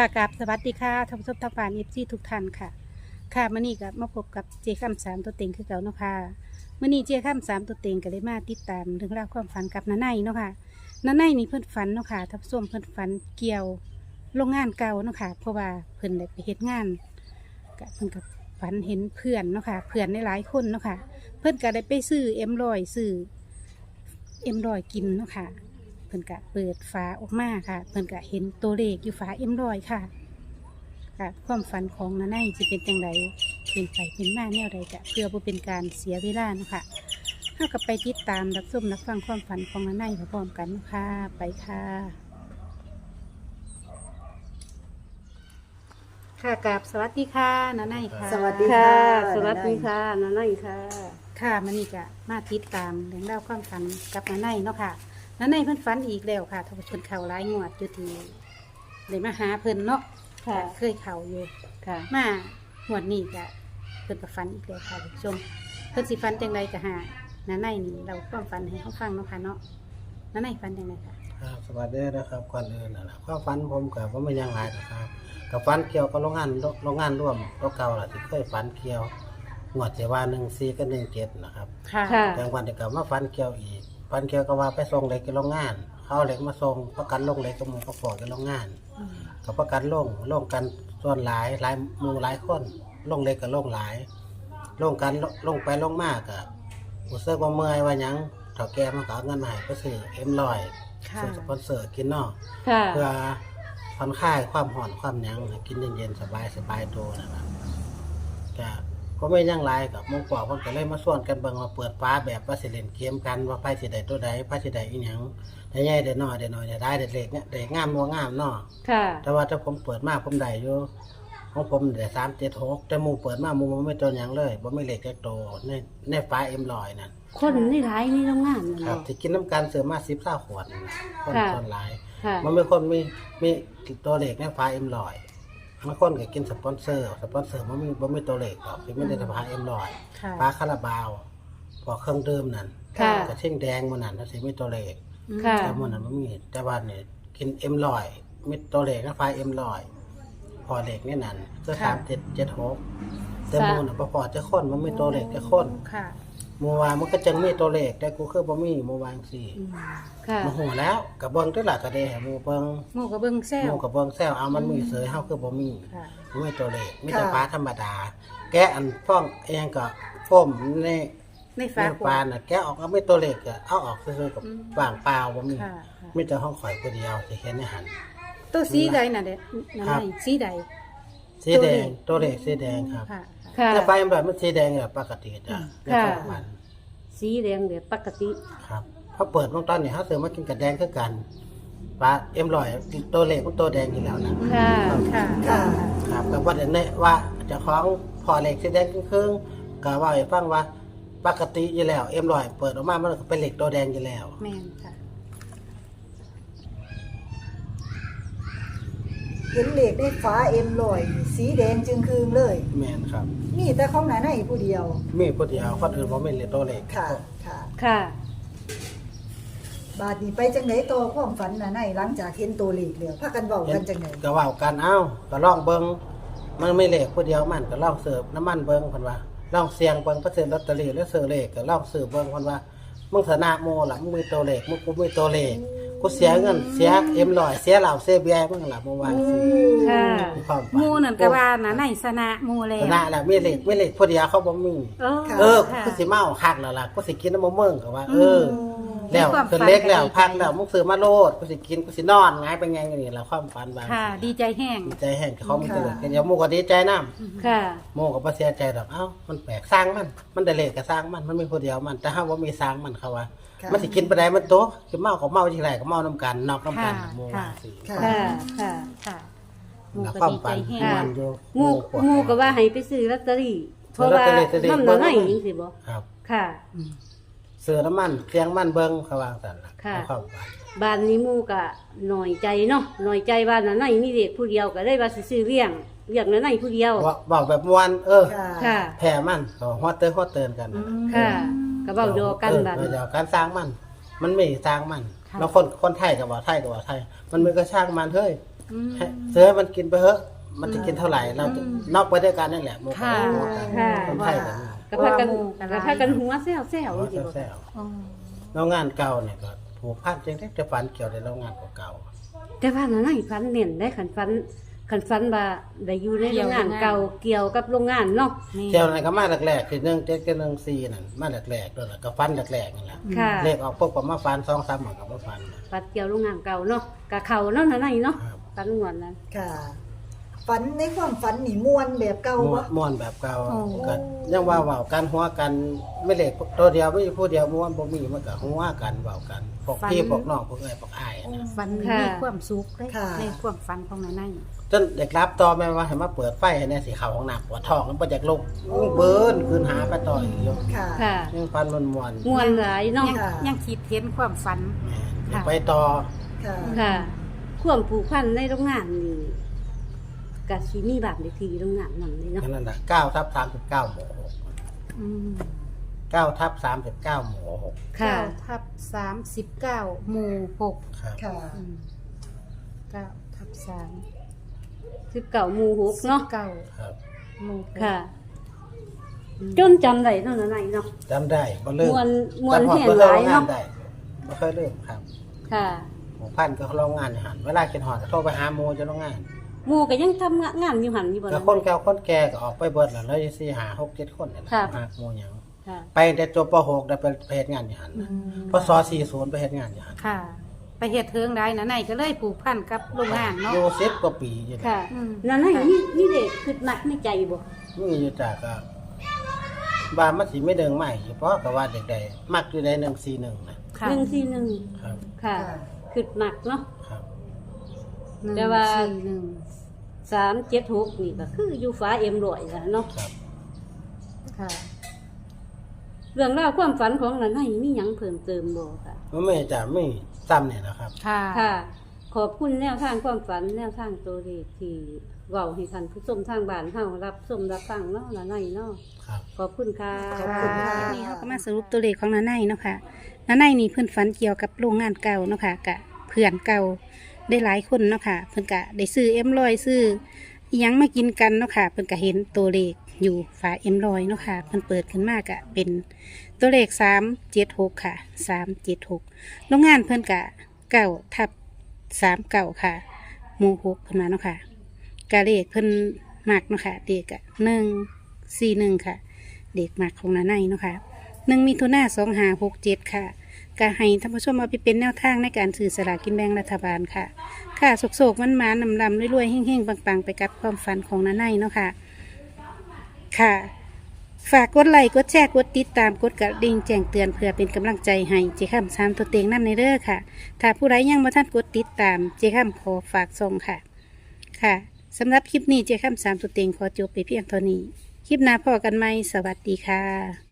ค่ะกับสวัสดีค่ะท่านผู้ชมทางบ้านเอฟซีทุกท่านค่ะ ค่ะมื่อนี้ก็มาพบกับเจข้ามสามตัวเต็งคือเก่าเนาะค่ะมื่อนี้เจข้ามสามตัวเต็งก็เลยมาติดตามเรื่องราวความฝันกับน้าไนเนาะค่ะน้าไนนี่เพิ่อนฝันเนาะค่ะท่านผู้ชมเพิ่อนฝันเกี่ยวโรงงานเก่าเนาะค่ะเพราะว่าเพิ่อนได้ไปเฮ็ดงานก็เพิ่อนก็ฝันเห็นเพื่อนเนาะค่ะเพื่อนหลายๆคนเนาะค่ะเพิ่อนก็ได้ไปซื้อเอ็มรอยซื้อเอ็มรอยกินเนาะค่ะ เพิ่นก็เปิดฝาออกมาค่ะ เพิ่นก็เห็นตัวเลขอยู่ฝาเอ็มรอยค่ะค่ะความฝันของนาไนจะเป็นจังไดเป็นไปเป็นมาแนวใดกะเพื่อบ่เป็นการเสียเวลาเนาะค่ะเฮากับไปติดตามรับชมรับฟังความฝันของนาไนพร้อมๆกันเนาะค่ะไปค่ะค่ะกับสวัสดีค่ะนาไนค่ะ สวัสดีค่ะค่ะ สวัสดีค่ะนาไนค่ะ ค่ะมันนี่จะมาติดตามเรื่องราวความฝันกับนาไนเนาะค่ะ นาไนเพิ่นฝันอีกแล้วค่ะทว่าเพิ่นเข่าหลายงวดอยู่ที่เลยมาหาเพิ่นเนาะค่ะ เคยเข่าอยู่ค่ะ มางวดนี้ก็เพิ่นก็ฝันอีกแล้วค่ะท่านผู้ชมเพิ่นสิฝันจังไดก็หานาไนนี่เราความฝันให้เขาฟังเนาะค่ะเนาะนาไนฝันจังไดค่ะ ครับสวัสดีนะครับก่อนอื่นนะครับความฝันผมกับว่าไม่ยังไงนะครับกับฝันเกี่ยวกับโรงงานโรงงานร่วมก็เก่าแหละที่เคยฝันเกี่ยวงวดเจว่าหนึ่งสี่กับหนึ่งเจ็ดนะครับค่ะค่ะ แต่วันเดียวกับมาฝันเกี่ยวอีก ฝันเกี่ยวกับว่าไปส่งเหล็กที่โรงงานเขาเอาเหล็กมาส่งประกันลงเหล็กกับหมูกระปอกที่โรงงานอืมกับประกันลงลงกันส่วนหลายหลายหมูหลายคนลงเหล็กกับลงหลายลงกันลงไปลงมากอะรู้สึกว่าเมื่อยว่าหยังเถาแก่มันก็เอาเงินมาให้ไปซื้อเอ็มลอยค่ะ ซื้อสปอนเซอร์กินเนอกค่ะ เพื่อผ่อนคลายความห่อนความหยังให้กินเย็นๆสบายสบายๆตัวนะครับก็ ก็ไม่ยั่งไรกับหมงกว่าเพิ่นก็เลยมาส่วนกันเบิ่งมาเปิดฟ้าแบบว่าสิเล่นเกมกันว่าไพ่สิได้ตัวใดไพ่สิได้อีหยังได้ใหญ่ได้น้อยได้น้อยได้ได้ได้เล็กเนี่ยได้งามบ่งามเนาะค่ะ แต่ว่าถ้าผมเปิดมาผมได้อยู่ของผมได้สามเจ็ดหกแต่หมูเปิดมาหมูมันไม่ตัวหยังเลยบ่ไม่เล็กแค่โตในในฟ้าเอ็มลอยนั่นคนนี่ร้ายนี่โรงงานนั่นครับเนาะ ที่กินน้ำกันเสือมาสิบเศร้าขวดนั่นน่ะคนค่ะ คนหลาย ค่ะ มันเป็นคนมีมีตัวเลขในฟ้าเอ็มลอย บางคนก็กินสปอนเซอร์ สปอนเซอร์มันมีมันมีตัวเลขหรอกที่ไม่ได้ฟ้าเอ็มลอยค่ะฟ้าคาราบาวพอเครื่องดื่มนั่นค่ะ กระเช่งแดงมันนั่นนั่นสิมีตัวเลขค่ะ แต่มันนั้นมันมีแต่ว่าเนี่ยกินเอ็มลอยมีตัวเลขในฟ้าเอ็มลอยพอเลขนี่นั่นก็สามเจ็ดเจ็ดหกแต่หมูน่ะพอพอจะค้นมันมีตัวเลขจะค้น ค่ะ หมูวานมันก็จังมีตัวเลขแต่กูคือบ่มีหมูวางสี่อืมค่ะมาหูแล้วกับเบิ้งตัวหลักกระเดะหมูเบิ้งหมู่กับเบิ่งแซหวมูกับเบิ้งแซวเอามันมีเสยเฮาคือบ่มีค่ะบ่มีตัวเลขมีแต่ฟ้าธรรมดา แกะอันฟ้องเองก็พ่มในในในฟ้าปานน่ะแกะออกก็ไม่ตัวเลขก็เอาออกซื่อๆกับว่างเปล่าบ่มีค่ะค่ะมีแต่ห้องข่อยผู้เดียวที่เห็นในหันตัวสีใดน่ะเด็ดนาครัไนบสีใดสีแดงตัวเลขสีแดงครับ ค่ะค่ะแต่ไฟมันแบบมันสีแดงแบบปกติจ้ะในค่ะความฝันสีแดงแบบปกติ ครับพอเปิดวงตอนนี้เฮาซื้อมากินกับแดงคือกันปลาเอ็มร้อยตัวเลขมันตัวแดงอยู่แล้วนะค่ะค่ะค่ะครับก็ว่าเดี๋ยวนี้ว่าเจะคล้าของพอเหล็กสีแดงครึ่งๆก็ว่าให้ฟังว่าปกติอยู่แล้ว เอ็มลอยเปิดออกมามันก็เป็นเหล็กตัวแดงอยู่แล้ว แม่นค่ะ เห็นเหล็กได้ฟ้าเอ็มลอยสีแดงจึงคืนเลย แมนครับมีแต่ของหนาในผู้เดียว มีผู้เดียวคนอื่นผมไม่เหล็กตัวเหล็กค่ะ ค่ะ ค่ะ บาดนี้ไปจังไหนต่อความฝันหนาในหลังจากเห็นตัวเหล็กแล้วพากันเบากันจังไหนก็ว่ากันเอ้าก็ลองเบิ้งมันไม่เหล็กผู้เดียวมันก็ลองเสิร์ฟน้ำมันเบิ้งคนว่าลองเสียงเบิ้งเปอร์เซ็นต์ลอตเตอรี่แล้วเสิร์ฟเลขก็ลองสืบเบิ้งคนว่ามึงชนะโมล่ะมึงมีตัวเลขมึงกูมีตัวเลข กูเสียเงินเสียเอ็มลอยเสียเหล่าเสียเบียร์มึงล่ะเมื่อวานสิค่ะมีความหมู่นั่นก็ว่านาไนสนะหมู่แล้วชนะแล้วมีเหล็กมีเหล็กผู้เดียวเขาบ่มีเออเออค่ะ กูสิเมาคักแล้วล่ะกูสิกินน้ำมะม่วงก็ว่า เออมแล้วมีความคือเล็กแล้วฝันก็ดีพักแล้วมึงซื้อมาโลดกูสิกินกูสินอนไงเป็นไงนี่แหละความฝันบางค่ะ ดีใจแห้ง ดีใจแห้งเขามันจะเลยกันอย่าโมก็ดีใจน้ค่ะำโมก็บ่เสียใจดอกเอ้ามันแปลกสร้างมัน มันได้เลขก็สร้างมัน มันมีผู้เดียวมัน แต่ถ้าว่ามีสร้างมันเขาว่า ค่ะ มันสิกินไปได้มันโตคือเมาก็เมาที่ไรก็เมาน้ำกันนอกน้ำกันค่ะโมค่ะว่าสิค่ะ ค่ะค่ะ ค่ะหมู่แล้วก็ความดีใจฝันแห้งค่ะ มันอยู่หมูปวดหมูก็ว่าให้ไปซื้อลอตเตอรี่เพราะว่าลอตเตอรี่จะได้น้ำหนาไนจริงสิบ่ครับค่ะอืมเสือน้ำมันเสียงมันเบิ้งเขาวางสันล่ะค่ะในความฝันบ้านนี้หมูก็หน่อยใจเนาะหน่อยใจว่านาไนมีเด็กผู้เดียวก็ได้ว่าสิซื้อเลี้ยงเลี้ยงนาไนผู้เดียวว่าบอกแบบมวนเออ ค่ะ ค่ะแพ้มันก็ฮอดเตอร์ฮอดเตือนกันอืมค่ะ ก็เว้าโยกันเออบัดเออเดี๋ยวการสร้างมัน มันไม่สร้างมันค่ะ แล้วคนคนไทยกับว่าไทยกับว่าไทย มันไม่ก็ช่างมันเฮ้ยอืม ให้ซื้อให้มันกินไปเถอะมันจะกินเท่าไหร่เราจะนอกไปด้วยกันนั่นแหละหมูค่ะกันค่ะ คนไทยกันก็พากันว่าก็พากันหัวแซวแซวหัวสิบ่แซวอ๋อๆแล้วงานเก่าเนี่ยก็ผูกพันจริงๆจะฝันเกี่ยวในโรงงานเก่าแต่ว่านั่นให้ฟันเน้นได้ขันฟัน ขันฟันว่าได้อยู่ในโรงงานเก่าเกี่ยวกับโรงงานเนาะนี่ๆเกี่ยวอะไรก็มาแรกๆคือเรื่องเจ็ดกับเรื่องสี่นั่นมาแรกๆด้วยแหละก็ฟันแรกๆนั่นแหละค่ะเลขออกปุ๊บก็มาฟันสองสามหมื่นก็มาฟันฟันเกี่ยวโรงงานเก่าเนาะกะเขาเนาะนั่นนี่เนาะครับฟันงวนนั้นค่ะ ฝันในความฝันนี่ม่วนแบบเก่าม่วบ่นม่วนแบบเก่าโอ้ก็ยังว่าเว้ากันหัวกันไม่เลขตัวเดียวไม่ผู้เดียวม่วนบ่มีมันก็หัวกันเว้ากันพวกพี่พวกน้องพวกเอ้ยพวกอ้ายอะนะฝันค่ะ มีความสุขเลยค่ะ ในความฝันของนายนั่นจนเด็กรับต่อแม่ว่าให้มาเปิดไฟให้แน่สิเข้าห้องน้ำปวดท้องมันบ่อยากลุกเบิ้นคืนหาไปต่ออีกอยู่ค่ะ ค่ะยังฟันมันม่วนงวนหลายเนาะยังค่ะ ยังคิดเห็นความฝัน แม่นค่ะไปต่อ ค่ะ ค่ะ ความผูกพันในโรงงานนี่ กะสิมีบาดในทีโรงงานนั่นเลยเนาะแค่นั้นน่ะ9ทับ39หมู่อืม6 9ทับ39หมู่6ค่ะเก้าทับสามสิบเก้าหมู่หกครับค่ะ อืมเก้าทับสามสิบเก่าหมู่หกเนาะเก้าครับหมู่หกค่ะ อืมจนจำได้เนาะนั่นนี่เนาะ จำได้บ่ลืมมวนมวนจำพอแห่งเพิ่นหลายโรงงเนาะได้บ่เคยลืมครับค่ะ หมู่พันก็โรงงานอยู่หั่นเวลากินหอดก็โทรไปหาหมู่อยู่โรงงาน หมู่ก็ยังทำงานอยู่หันอยู่บ่ก็นะคนเก่าคนแก่ก็ออกไปเบิดแล้วเลยสี่หาหกเจ็ดคนนี่แหละครับหาหมู่หยังค่ะไปแต่จบป .6 ได้ไปไปเฮ็ดงานอยู่หั่นอืน่ะมพศ40ไปเฮ็ดงานอยู่หั่นค่ะ ไปเหตุเทิงได้นะนายก็เลยผูกพันกับโรงงานเนาะอยู่10กว่าปีอยู่ค่ะอืมนั่นนี่นี่นี่เด็กคือมักในใจบ่มีอยู่จากก็บ้านมันสิไม่เดิงใหม่เพราะก็ว่าเด็กใดมักอยู่ใน141น่ะค่ะหนึ่งสี่หนึ่งครับ ค่ะค่ะคือมักเนาะ ครับหนึ่งแต่ว่าสี่หนึ่ง สามเจ็ดหกนี่ก็คืออยู่ฟ้าเอ็มรอยค่ะเนาะครับ ค่ะ เรื่องราวความฝันของนันให้มีหยังเพิ่มเติมบ่ค่ะ มันไม่จะไม่ซ้ำเนี่ยนะครับ ค่ะค่ะ ขอบคุณแนวทางความฝันแนวทางตัวเลขที่เว้าให้ท่านผู้ชมทางบ้านเฮารับชมรับฟังเนาะนันให้เนาะครับ ขอบคุณค่ะ ขอบคุณค่ะ นี่เขาก็มาสรุปตัวเลขของนาไนเนาะค่ะนาไนนี่เพื่อนฝันเกี่ยวกับโรงงานเก่าเนาะค่ะกะเพื่อนเก่า ได้หลายคนเนาะค่ะเพื่อนกะได้ซื้อเอ็มลอยซื้อยังมากินกันเนาะค่ะเพื่อนกะเห็นตัวเลขอยู่ฝาเอ็มลอยเนาะค่ะเพื่อนเปิดขึ้นมากะเป็นตัวเลขสามเจ็ดหกค่ะสามเจ็ดหกโรงงานเพื่อนกะเก่าทับสามเก่าค่ะหมู่หกขึ้นมาเนาะค่ะกะเลขเพื่อนมากเนาะค่ะเด็กอะหนึ่งสี่หนึ่งค่ะ เด็กมากของนาไนเนาะค่ะหนึ่งมีทุนาสองหาหกเจ็ดค่ะ ก็ให้ท่านผู้ชมเอาไปเป็นแนวทางในการสื่อสลากกินแบ่งรัฐบาลค่ะ ค่ะโศกๆมันมานำลำรวยๆเฮ่งๆปังๆ ไปกับความฝันของน้าไนเนาะค่ะ ค่ะ ฝากกดไลค์กดแชร์กดติดตามกดกระดิ่งแจ้งเตือนเพื่อเป็นกำลังใจให้เจ้าข้ามสามตัวเต็งน้ำในเด้อค่ะ ถ้าผู้ใดยังมาท่านกดติดตามเจ้าข้ามขอฝากส่งค่ะ ค่ะสำหรับคลิปนี้เจ้าข้ามสามตัวเต็งขอจบไปเพียงเท่านี้ คลิปหน้าพอกันไหมสวัสดีค่ะ